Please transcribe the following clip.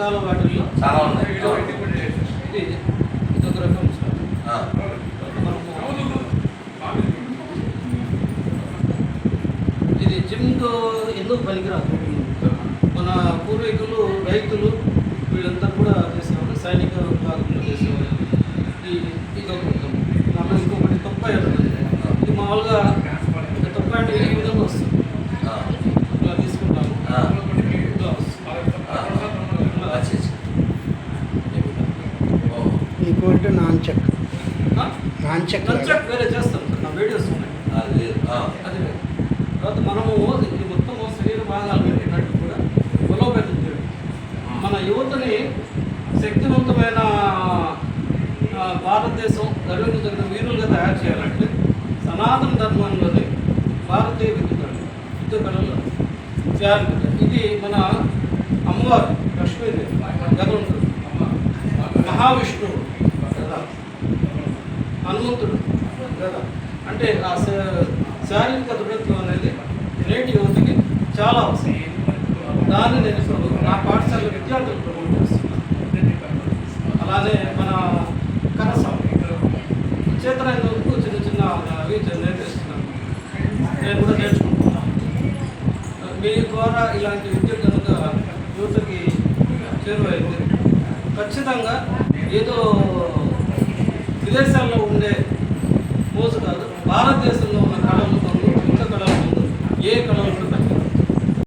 రకరకాల వాటిల్లో చాలా ఉన్నాయి. ఇది ఇది. ఒక రకం సార్ ఇది జిమ్కు ఎందుకు పనికిరాదు? మన పూర్వీకులు రైతులు వీళ్ళంతా కూడా చేసేవాళ్ళు సైనిక విభాగంలో చేసేవాళ్ళు. ఈ ఇది ఒక రకం. దాంట్లో ఇంకొకటి ఇది మామూలుగా తొప్ప అంటే ఈ విధంగా వస్తుంది ఆ, ఇలా తీసుకుంటాము ఆ. ఇలా వస్తుంది. ఆ. అచ్చా, అచ్చా. ఓ, ఇంకోటి నాన్ చెక్ ఆ? నాన్ చెక్ వేరే చేస్తాం. నా వీడియోస్ ఉన్నాయి. అది అది. తర్వాత మనము ఇది మొత్తం శరీర భాగాలు పెట్టినట్టు కూడా బలోపేతం చేయడం మన యువతని శక్తివంతమైన భారతదేశం గర్వంగా జరిగిన వీరులుగా తయారు చేయాలంటే సనాతన ధర్మంలోని భారతీయ విద్యుత్ యుద్ధ కళలో ఇది మన అమ్మవారు లక్ష్మీదేవి గద హనుమంతుడు. కదా? అంటే ఆ శారీరక దృఢత్వం అనేది నేటి యువతకి చాలా అవసరం. దాన్ని నేను ఇప్పుడు నా పాఠశాల విద్యార్థులు ప్రమోట్ చేస్తున్నాను అలానే మన కరసం. చేతనైనందుకు చిన్న చిన్న అవి నేర్పిస్తున్నాను నేను కూడా నేర్చుకుంటున్నాను. మీ ద్వారా ఇలాంటి విద్య కనుక యువతకి చేరువైంది. ఖచ్చితంగా ఏదో విదేశాల్లో ఉండే